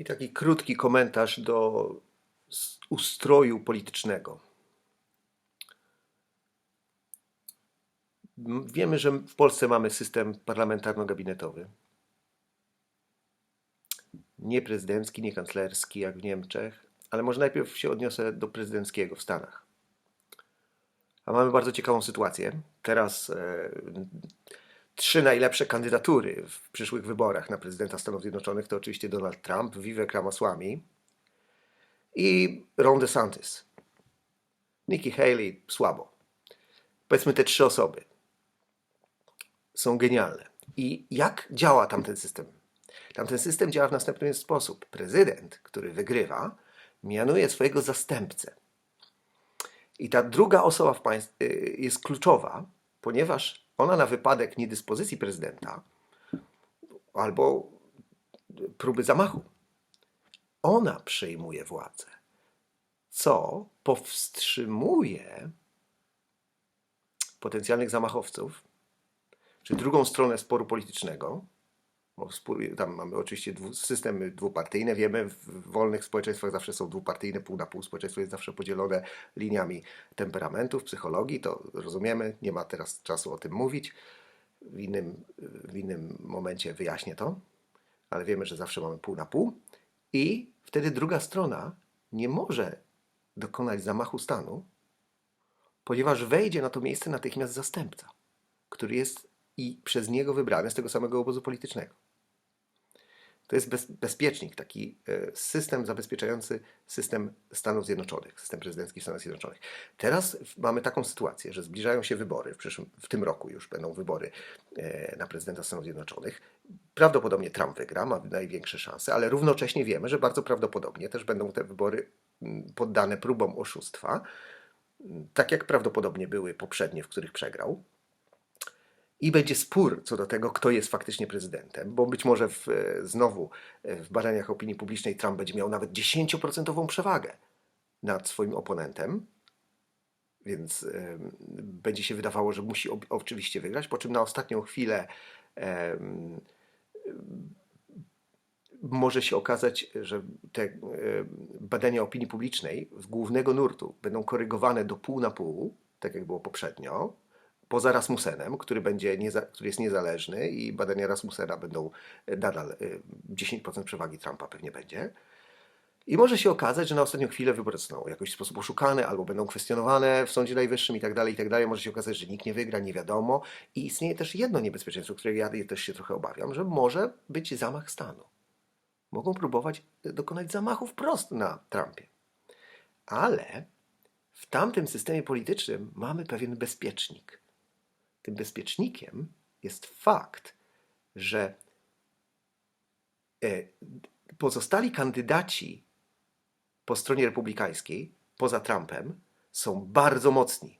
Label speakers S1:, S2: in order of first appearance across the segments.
S1: I taki krótki komentarz do ustroju politycznego. Wiemy, że w Polsce mamy system parlamentarno-gabinetowy. Nie prezydencki, nie kanclerski jak w Niemczech, ale może najpierw się odniosę do prezydenckiego w Stanach. A mamy bardzo ciekawą sytuację. Teraz e, trzy najlepsze kandydatury w przyszłych wyborach na prezydenta Stanów Zjednoczonych to oczywiście Donald Trump, Vivek Ramaswamy i Ron DeSantis. Nikki Haley słabo. Powiedzmy te trzy osoby są genialne. I jak działa tamten system? Tamten system działa w następujący sposób. Prezydent, który wygrywa, mianuje swojego zastępcę. I ta druga osoba y, jest kluczowa, ponieważ ona na wypadek niedyspozycji prezydenta albo próby zamachu, ona przejmuje władzę, co powstrzymuje potencjalnych zamachowców, czy drugą stronę sporu politycznego, bo spór, tam mamy oczywiście dwu, systemy dwupartyjne, wiemy, w wolnych społeczeństwach zawsze są dwupartyjne, pół na pół, społeczeństwo jest zawsze podzielone liniami temperamentów, psychologii, to rozumiemy, nie ma teraz czasu o tym mówić, w innym, w innym momencie wyjaśnię to, ale wiemy, że zawsze mamy pół na pół i wtedy druga strona nie może dokonać zamachu stanu, ponieważ wejdzie na to miejsce natychmiast zastępca, który jest i przez niego wybrany z tego samego obozu politycznego. To jest bez, bezpiecznik, taki e, system zabezpieczający system Stanów Zjednoczonych, system prezydencki Stanów Zjednoczonych. Teraz mamy taką sytuację, że zbliżają się wybory, w, przyszłym, w tym roku już będą wybory e, na prezydenta Stanów Zjednoczonych. Prawdopodobnie Trump wygra, ma największe szanse, ale równocześnie wiemy, że bardzo prawdopodobnie też będą te wybory poddane próbom oszustwa, tak jak prawdopodobnie były poprzednie, w których przegrał. I będzie spór co do tego, kto jest faktycznie prezydentem, bo być może w, e, znowu e, w badaniach opinii publicznej Trump będzie miał nawet 10% przewagę nad swoim oponentem, więc em, będzie się wydawało, że musi ob- oczywiście wygrać, po czym na ostatnią chwilę em, może się okazać, że te e, badania opinii publicznej z głównego nurtu będą korygowane do pół na pół, tak jak było poprzednio, poza Rasmussenem, który, będzie nieza, który jest niezależny i badania Rasmussena będą e, nadal e, 10% przewagi Trumpa pewnie będzie. I może się okazać, że na ostatnią chwilę wybory zostaną w jakiś sposób oszukane albo będą kwestionowane w Sądzie Najwyższym i tak dalej, i tak dalej. Może się okazać, że nikt nie wygra, nie wiadomo. I istnieje też jedno niebezpieczeństwo, którego ja też się trochę obawiam, że może być zamach stanu. Mogą próbować dokonać zamachu wprost na Trumpie. Ale w tamtym systemie politycznym mamy pewien bezpiecznik. Tym bezpiecznikiem jest fakt, że e, pozostali kandydaci po stronie republikańskiej, poza Trumpem, są bardzo mocni.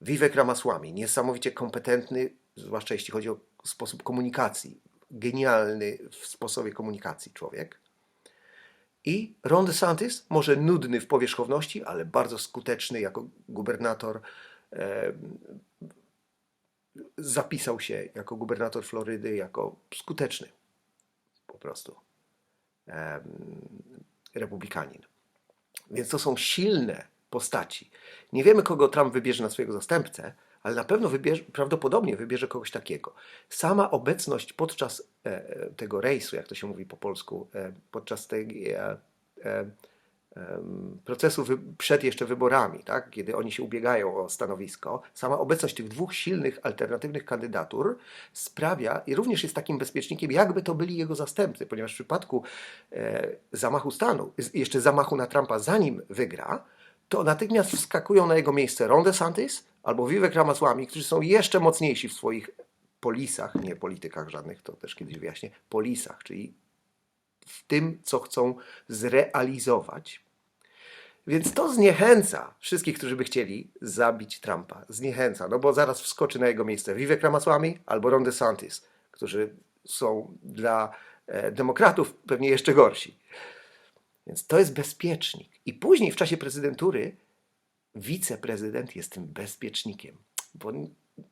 S1: Vivek Ramaswamy, niesamowicie kompetentny, zwłaszcza jeśli chodzi o sposób komunikacji, genialny w sposobie komunikacji człowiek. I Ron DeSantis, może nudny w powierzchowności, ale bardzo skuteczny jako gubernator. E, zapisał się jako gubernator Florydy, jako skuteczny po prostu republikanin. Więc to są silne postaci. Nie wiemy, kogo Trump wybierze na swojego zastępcę, ale na pewno wybierze, prawdopodobnie wybierze kogoś takiego. Sama obecność podczas e, tego rejsu, jak to się mówi po polsku, e, podczas tej e, procesu przed jeszcze wyborami, tak, kiedy oni się ubiegają o stanowisko, sama obecność tych dwóch silnych, alternatywnych kandydatur sprawia i również jest takim bezpiecznikiem, jakby to byli jego zastępcy, ponieważ w przypadku e, zamachu stanu, jeszcze zamachu na Trumpa, zanim wygra, to natychmiast wskakują na jego miejsce Ron DeSantis albo Vivek Ramaswamy, którzy są jeszcze mocniejsi w swoich polisach, nie politykach żadnych, to też kiedyś wyjaśnię, polisach, czyli w tym, co chcą zrealizować. Więc to zniechęca wszystkich, którzy by chcieli zabić Trumpa. Zniechęca, no bo zaraz wskoczy na jego miejsce Vivek Ramaswamy albo Ron DeSantis, którzy są dla e, demokratów pewnie jeszcze gorsi. Więc to jest bezpiecznik. I później w czasie prezydentury wiceprezydent jest tym bezpiecznikiem. Bo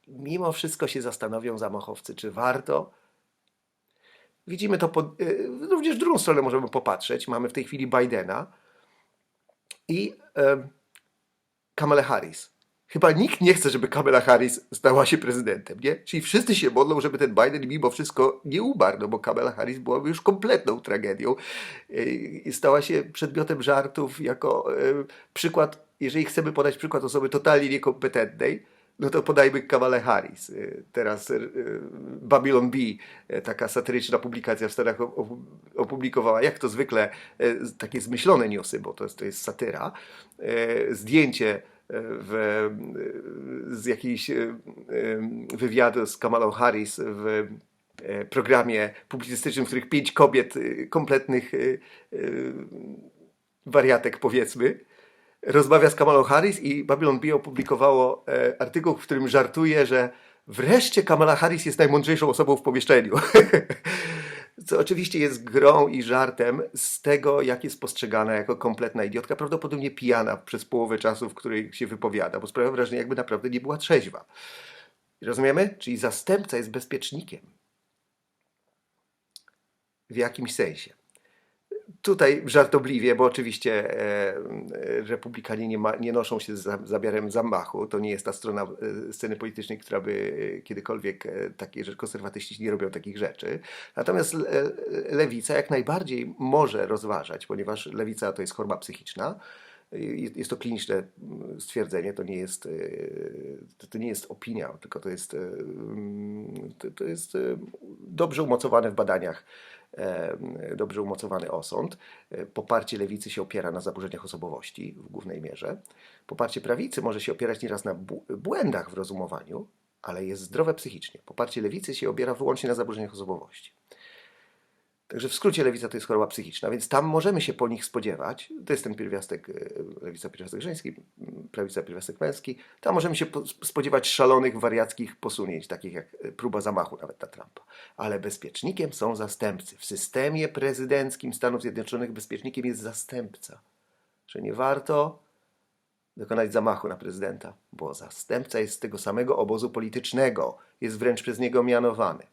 S1: mimo wszystko się zastanowią zamachowcy, czy warto Widzimy to pod, y, również drugą stronę możemy popatrzeć. Mamy w tej chwili Bidena i em, Kamala Harris. Chyba nikt nie chce, żeby Kamala Harris stała się prezydentem, nie? Czyli wszyscy się modlą, żeby ten Biden mimo wszystko nie umarł, no bo Kamala Harris byłaby już kompletną tragedią. I Stała się przedmiotem żartów jako przykład, jeżeli chcemy podać przykład osoby totalnie niekompetentnej, no to podajmy Kamalę Harris. Yy, Teraz yy, Babylon Bee, yy, taka satyryczna publikacja w Stanach op- opublikowała, jak to zwykle, takie zmyślone newsy, bo to jest, to jest satyra, zdjęcie w, z jakiejś wywiadu z Kamalą Harris w programie publicystycznym, w których pięć kobiet, kompletnych wariatek powiedzmy, rozmawia z Kamalą Harris i Babylon Bee opublikowało e, artykuł, w którym żartuje, że wreszcie Kamala Harris jest najmądrzejszą osobą w pomieszczeniu. Co oczywiście jest grą i żartem z tego, jak jest postrzegana jako kompletna idiotka, prawdopodobnie pijana przez połowę czasu, w której się wypowiada, bo sprawia wrażenie, jakby naprawdę nie była trzeźwa. Rozumiemy? Czyli zastępca jest bezpiecznikiem. W jakimś sensie. Tutaj żartobliwie, bo oczywiście e, e, republikanie nie, ma, nie noszą się z za- zamiarem zamachu. To nie jest ta strona e, sceny politycznej, która by kiedykolwiek takie rzeczy, konserwatyści nie robią takich rzeczy. Natomiast le, lewica jak najbardziej może rozważać, ponieważ lewica to jest choroba psychiczna. Jest to kliniczne mm, stwierdzenie, to nie jest, e, to- nie jest opinia, tylko to jest, e, mm, to, jest e, dobrze umocowane w badaniach, dobrze umocowany osąd. Poparcie lewicy się opiera na zaburzeniach osobowości w głównej mierze. Poparcie prawicy może się opierać nieraz na bł- błędach w rozumowaniu, ale jest zdrowe psychicznie. Poparcie lewicy się opiera wyłącznie na zaburzeniach osobowości. Także w skrócie lewica to jest choroba psychiczna, więc tam możemy się po nich spodziewać. To jest ten pierwiastek, e, lewica pierwiastek żeński, m, prawica pierwiastek męski. Tam możemy się po- spodziewać szalonych, wariackich posunięć, takich jak e, próba zamachu nawet na Trumpa. Ale bezpiecznikiem są zastępcy. W systemie prezydenckim Stanów Zjednoczonych bezpiecznikiem jest zastępca. Że nie warto dokonać zamachu na prezydenta, bo zastępca jest z tego samego obozu politycznego, jest wręcz przez niego mianowany.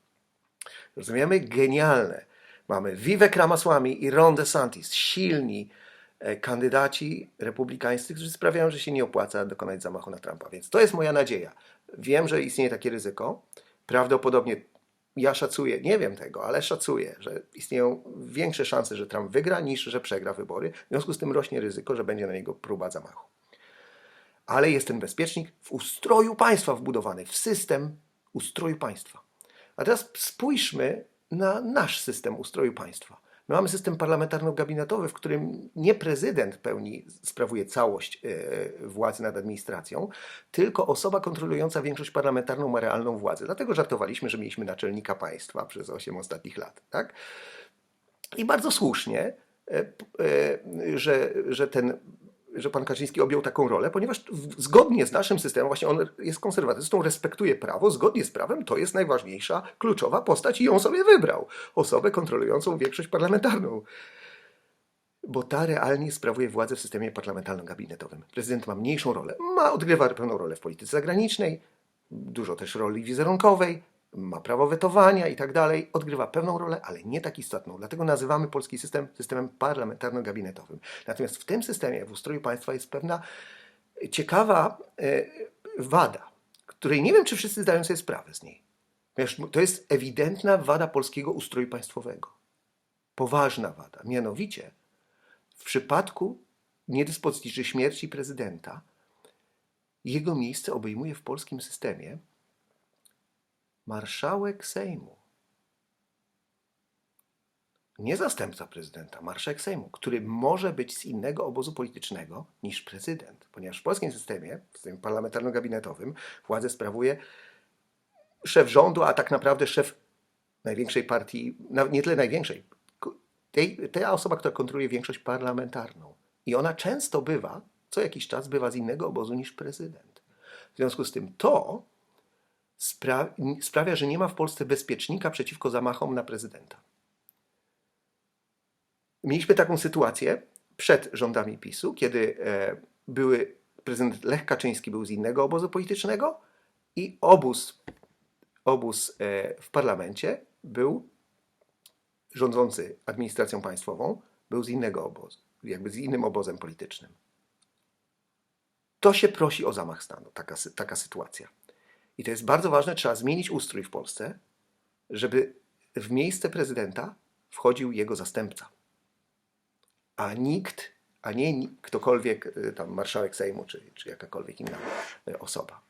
S1: Rozumiemy? Genialne. Mamy Vivek Ramaswamy i Ron DeSantis, silni e, kandydaci republikańscy, którzy sprawiają, że się nie opłaca dokonać zamachu na Trumpa. Więc to jest moja nadzieja. Wiem, że istnieje takie ryzyko. Prawdopodobnie ja szacuję, nie wiem tego, ale szacuję, że istnieją większe szanse, że Trump wygra, niż że przegra wybory. W związku z tym rośnie ryzyko, że będzie na niego próba zamachu. Ale jest ten bezpiecznik w ustroju państwa wbudowany, w system ustroju państwa. A teraz spójrzmy na nasz system ustroju państwa. My mamy system parlamentarno-gabinetowy, w którym nie prezydent pełni, sprawuje całość e, władzy nad administracją, tylko osoba kontrolująca większość parlamentarną ma realną władzę. Dlatego żartowaliśmy, że mieliśmy naczelnika państwa przez 8 ostatnich lat. Tak? I bardzo słusznie, e, e, że, że ten że pan Kaczyński objął taką rolę, ponieważ zgodnie z naszym systemem, właśnie on jest konserwatystą, respektuje prawo, zgodnie z prawem to jest najważniejsza, kluczowa postać i ją sobie wybrał. Osobę kontrolującą większość parlamentarną. Bo ta realnie sprawuje władzę w systemie parlamentarno-gabinetowym. Prezydent ma mniejszą rolę, ma, odgrywa pewną rolę w polityce zagranicznej, dużo też roli wizerunkowej, ma prawo wetowania i tak dalej, odgrywa pewną rolę, ale nie tak istotną. Dlatego nazywamy polski system systemem parlamentarno-gabinetowym. Natomiast w tym systemie, w ustroju państwa jest pewna ciekawa e, wada, której nie wiem, czy wszyscy zdają sobie sprawę z niej. To jest ewidentna wada polskiego ustroju państwowego. Poważna wada. Mianowicie, w przypadku niedyspozycji czy śmierci prezydenta, jego miejsce obejmuje w polskim systemie marszałek Sejmu. Nie zastępca prezydenta, marszałek Sejmu, który może być z innego obozu politycznego niż prezydent, ponieważ w polskim systemie, w systemie parlamentarno-gabinetowym, władzę sprawuje szef rządu, a tak naprawdę szef największej partii, nie tyle największej, tej, ta osoba, która kontroluje większość parlamentarną. I ona często bywa, co jakiś czas bywa z innego obozu niż prezydent. W związku z tym to spra sprawia, że nie ma w Polsce bezpiecznika przeciwko zamachom na prezydenta. Mieliśmy taką sytuację przed rządami PiSu, kiedy e, były, prezydent Lech Kaczyński był z innego obozu politycznego i obóz, obóz e, w parlamencie był rządzący administracją państwową był z innego obozu, jakby z innym obozem politycznym. To się prosi o zamach stanu, taka, taka sytuacja. I to jest bardzo ważne, trzeba zmienić ustrój w Polsce, żeby w miejsce prezydenta wchodził jego zastępca. A nikt, a nie ni- ktokolwiek, y, tam marszałek Sejmu, czy, czy jakakolwiek inna y, osoba.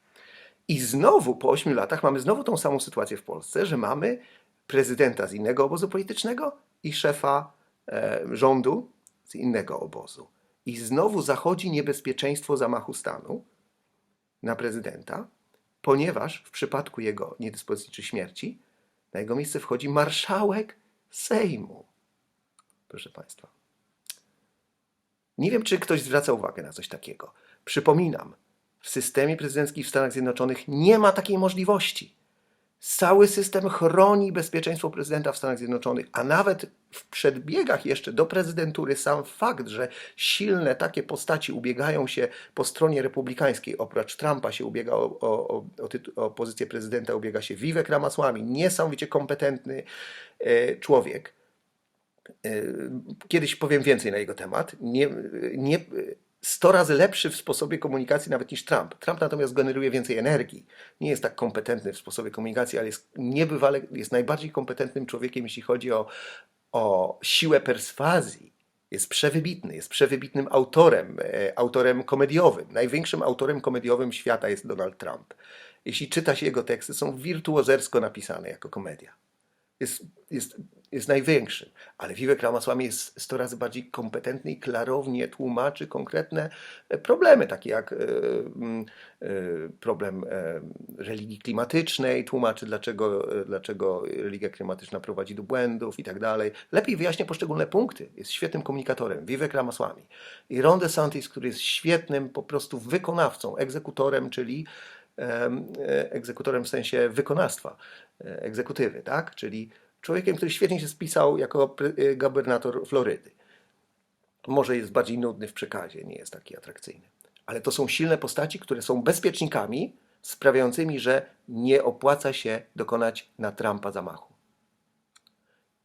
S1: I znowu po ośmiu latach mamy znowu tą samą sytuację w Polsce, że mamy prezydenta z innego obozu politycznego i szefa e, rządu z innego obozu. I znowu zachodzi niebezpieczeństwo zamachu stanu na prezydenta, ponieważ w przypadku jego niedyspozycji czy śmierci na jego miejsce wchodzi marszałek Sejmu. Proszę Państwa. Nie wiem, czy ktoś zwraca uwagę na coś takiego. Przypominam, w systemie prezydenckim w Stanach Zjednoczonych nie ma takiej możliwości. Cały system chroni bezpieczeństwo prezydenta w Stanach Zjednoczonych, a nawet w przedbiegach jeszcze do prezydentury sam fakt, że silne takie postaci ubiegają się po stronie republikańskiej, oprócz Trumpa się ubiega o, o, o, o, pozycję prezydenta, ubiega się Vivek Ramaswamy, niesamowicie kompetentny e, człowiek. E, Kiedyś powiem więcej na jego temat. Nie, nie, 100 razy lepszy w sposobie komunikacji nawet niż Trump. Trump natomiast generuje więcej energii. Nie jest tak kompetentny w sposobie komunikacji, ale jest niebywale, jest najbardziej kompetentnym człowiekiem, jeśli chodzi o, o siłę perswazji. Jest przewybitny, jest przewybitnym autorem, e, autorem komediowym. Największym autorem komediowym świata jest Donald Trump. Jeśli czyta się jego teksty, są wirtuozersko napisane jako komedia jest, jest, jest największym, ale Vivek Ramaswamy jest 100 razy bardziej kompetentny i klarownie tłumaczy konkretne e, problemy, takie jak e, mm, e, problem religii klimatycznej, tłumaczy dlaczego, dlaczego religia klimatyczna prowadzi do błędów i tak dalej. Lepiej wyjaśnia poszczególne punkty, jest świetnym komunikatorem, Vivek Ramaswamy. I Ron DeSantis, który jest świetnym po prostu wykonawcą, egzekutorem, czyli egzekutorem w sensie wykonawstwa, e, egzekutywy, tak? Czyli człowiekiem, który świetnie się spisał jako e, gubernator Florydy. Może jest bardziej nudny w przekazie, nie jest taki atrakcyjny. Ale to są silne postaci, które są bezpiecznikami, sprawiającymi, że nie opłaca się dokonać na Trumpa zamachu.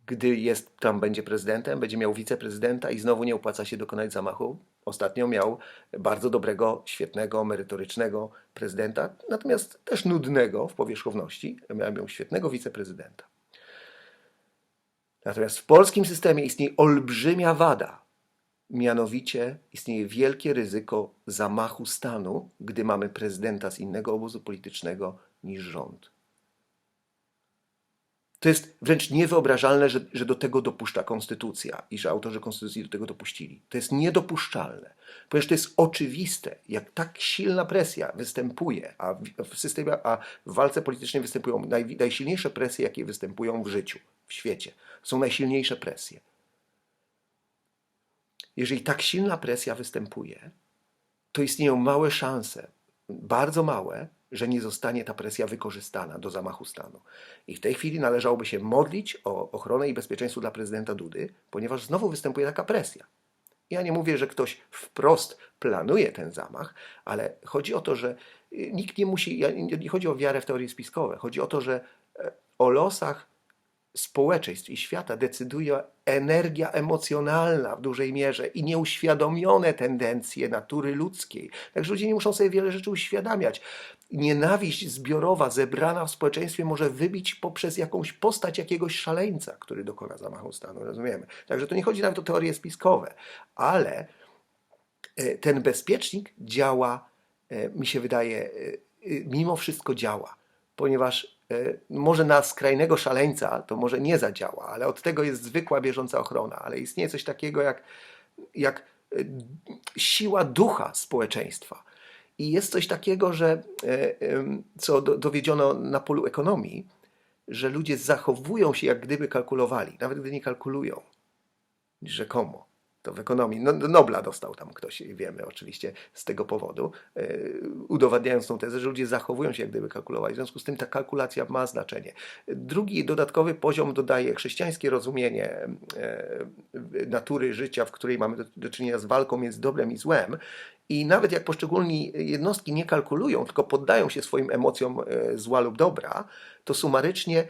S1: Gdy jest, Trump będzie prezydentem, będzie miał wiceprezydenta i znowu nie opłaca się dokonać zamachu. Ostatnio miał bardzo dobrego, świetnego, merytorycznego prezydenta, natomiast też nudnego w powierzchowności. Miał świetnego wiceprezydenta. Natomiast w polskim systemie istnieje olbrzymia wada. Mianowicie istnieje wielkie ryzyko zamachu stanu, gdy mamy prezydenta z innego obozu politycznego niż rząd. To jest wręcz niewyobrażalne, że, że do tego dopuszcza konstytucja i że autorzy konstytucji do tego dopuścili. To jest niedopuszczalne, ponieważ to jest oczywiste, jak tak silna presja występuje, a w, systemie, a w walce politycznej występują naj, najsilniejsze presje, jakie występują w życiu, w świecie. Są najsilniejsze presje. Jeżeli tak silna presja występuje, to istnieją małe szanse, bardzo małe, że nie zostanie ta presja wykorzystana do zamachu stanu. I w tej chwili należałoby się modlić o ochronę i bezpieczeństwo dla prezydenta Dudy, ponieważ znowu występuje taka presja. Ja nie mówię, że ktoś wprost planuje ten zamach, ale chodzi o to, że y, nikt nie musi, nie chodzi o wiarę w teorie spiskowe, chodzi o to, że e, o losach społeczeństw i świata decyduje energia emocjonalna w dużej mierze i nieuświadomione tendencje natury ludzkiej. Także ludzie nie muszą sobie wiele rzeczy uświadamiać. Nienawiść zbiorowa zebrana w społeczeństwie może wybić poprzez jakąś postać jakiegoś szaleńca, który dokona zamachu stanu, rozumiemy. Także to nie chodzi nawet o teorie spiskowe, ale e, ten bezpiecznik działa, e, mi się wydaje, e, mimo wszystko działa, ponieważ może na skrajnego szaleńca to może nie zadziała, ale od tego jest zwykła bieżąca ochrona, ale istnieje coś takiego jak, jak e, siła ducha społeczeństwa. I jest coś takiego, że e, co do, dowiedziono na polu ekonomii, że ludzie zachowują się jak gdyby kalkulowali, nawet gdy nie kalkulują rzekomo. To w ekonomii. No, Nobla dostał tam ktoś, wiemy oczywiście z tego powodu, e, udowadniając tą tezę, że ludzie zachowują się jak gdyby kalkulowali. W związku z tym ta kalkulacja ma znaczenie. Drugi dodatkowy poziom dodaje chrześcijańskie rozumienie e, natury życia, w której mamy do, do czynienia z walką między dobrem i złem. I nawet jak poszczególni jednostki nie kalkulują, tylko poddają się swoim emocjom e, zła lub dobra, to sumarycznie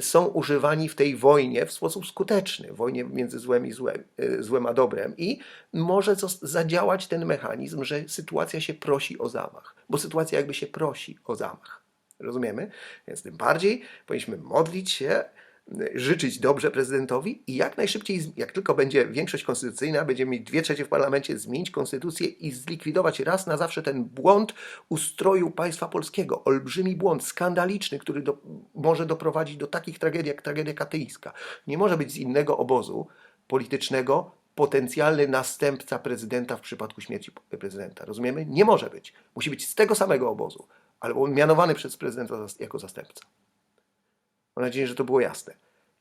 S1: są używani w tej wojnie w sposób skuteczny, w wojnie między złem i złem, y, złem a dobrem i może zadziałać ten mechanizm, że sytuacja się prosi o zamach, bo sytuacja jakby się prosi o zamach. Rozumiemy? Więc tym bardziej powinniśmy modlić się, y, życzyć dobrze prezydentowi i jak najszybciej, jak tylko będzie większość konstytucyjna, będziemy mieć dwie trzecie w parlamencie, zmienić konstytucję i zlikwidować raz na zawsze ten błąd ustroju państwa polskiego. Olbrzymi błąd, skandaliczny, który do, może doprowadzić do takich tragedii jak tragedia katyńska. Nie może być z innego obozu politycznego potencjalny następca prezydenta w przypadku śmierci prezydenta. Rozumiemy? Nie może być. Musi być z tego samego obozu, albo mianowany przez prezydenta jako zastępca. Mam nadzieję, że to było jasne.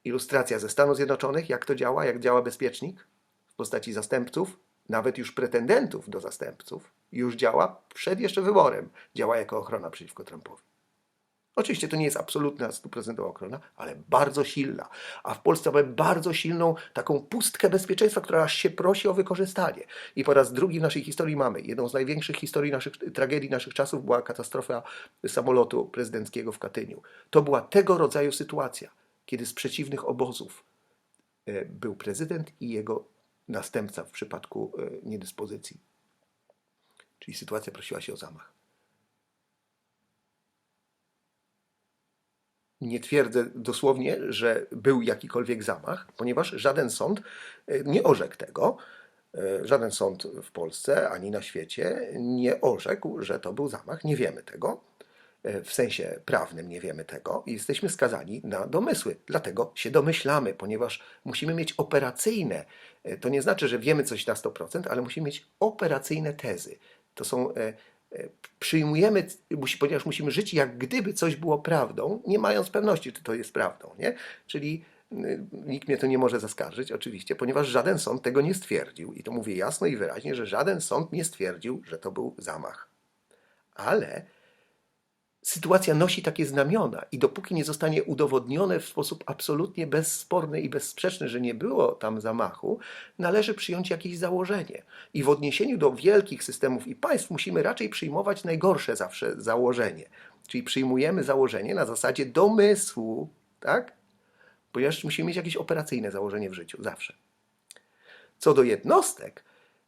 S1: Ilustracja ze Stanów Zjednoczonych, jak to działa, jak działa bezpiecznik w postaci zastępców, nawet już pretendentów do zastępców, już działa przed jeszcze wyborem. Działa jako ochrona przeciwko Trumpowi. Oczywiście to nie jest absolutna, stuprocentowa ochrona, ale bardzo silna. A w Polsce mamy bardzo silną taką pustkę bezpieczeństwa, która aż się prosi o wykorzystanie. I po raz drugi w naszej historii mamy. Jedną z największych historii naszych, tragedii naszych czasów była katastrofa samolotu prezydenckiego w Katyniu. To była tego rodzaju sytuacja, kiedy z przeciwnych obozów e, był prezydent i jego następca w przypadku e, niedyspozycji. Czyli sytuacja prosiła się o zamach. Nie twierdzę dosłownie, że był jakikolwiek zamach, ponieważ żaden sąd e, nie orzekł tego. E, Żaden sąd w Polsce ani na świecie nie orzekł, że to był zamach. Nie wiemy tego. E, W sensie prawnym nie wiemy tego i jesteśmy skazani na domysły. Dlatego się domyślamy, ponieważ musimy mieć operacyjne, to nie znaczy, że wiemy coś na 100%, ale musimy mieć operacyjne tezy. To są przyjmujemy, musi- ponieważ musimy żyć jak gdyby coś było prawdą, nie mając pewności, czy to jest prawdą, nie? Czyli nikt mnie to nie może zaskarżyć, oczywiście, ponieważ żaden sąd tego nie stwierdził. I to mówię jasno i wyraźnie, że żaden sąd nie stwierdził, że to był zamach. Ale sytuacja nosi takie znamiona i dopóki nie zostanie udowodnione w sposób absolutnie bezsporny i bezsprzeczny, że nie było tam zamachu, należy przyjąć jakieś założenie. I w odniesieniu do wielkich systemów i państw musimy raczej przyjmować najgorsze zawsze założenie. Czyli przyjmujemy założenie na zasadzie domysłu, tak? Ponieważ musimy mieć jakieś operacyjne założenie w życiu, zawsze. Co do jednostek,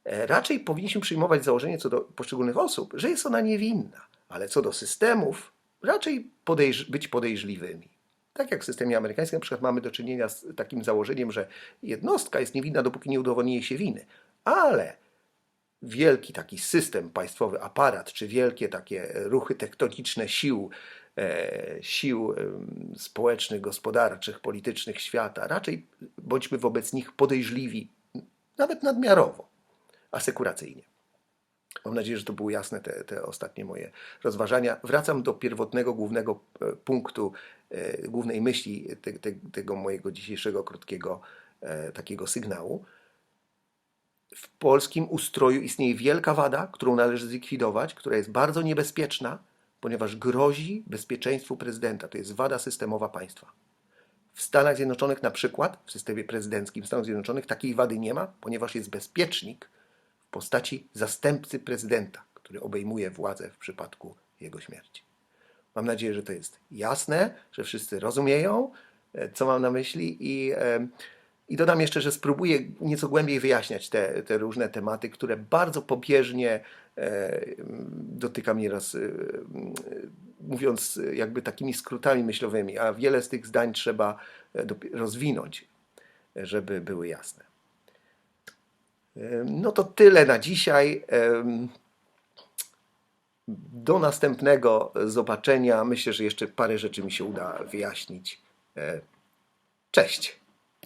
S1: e, raczej powinniśmy przyjmować założenie co do poszczególnych osób, że jest ona niewinna, ale co do systemów, raczej podejrz- być podejrzliwymi. Tak jak w systemie amerykańskim, na przykład mamy do czynienia z takim założeniem, że jednostka jest niewinna, dopóki nie udowodni jej się winy. Ale wielki taki system państwowy, aparat, czy wielkie takie ruchy tektoniczne sił, e, sił em, społecznych, gospodarczych, politycznych świata, raczej bądźmy wobec nich podejrzliwi, nawet nadmiarowo, asekuracyjnie. Mam nadzieję, że to były jasne te, te ostatnie moje rozważania. Wracam do pierwotnego, głównego e, punktu, e, głównej myśli te, te, tego mojego dzisiejszego krótkiego e, takiego sygnału. W polskim ustroju istnieje wielka wada, którą należy zlikwidować, która jest bardzo niebezpieczna, ponieważ grozi bezpieczeństwu prezydenta. To jest wada systemowa państwa. W Stanach Zjednoczonych, na przykład, w systemie prezydenckim Stanów Zjednoczonych, takiej wady nie ma, ponieważ jest bezpiecznik postaci zastępcy prezydenta, który obejmuje władzę w przypadku jego śmierci. Mam nadzieję, że to jest jasne, że wszyscy rozumieją, e, co mam na myśli i, e, i dodam jeszcze, że spróbuję nieco głębiej wyjaśniać te, te różne tematy, które bardzo pobieżnie e, dotykam nieraz, e, mówiąc jakby takimi skrótami myślowymi, a wiele z tych zdań trzeba e, rozwinąć, żeby były jasne. No to tyle na dzisiaj. Do następnego zobaczenia. Myślę, że jeszcze parę rzeczy mi się uda wyjaśnić. E, Cześć.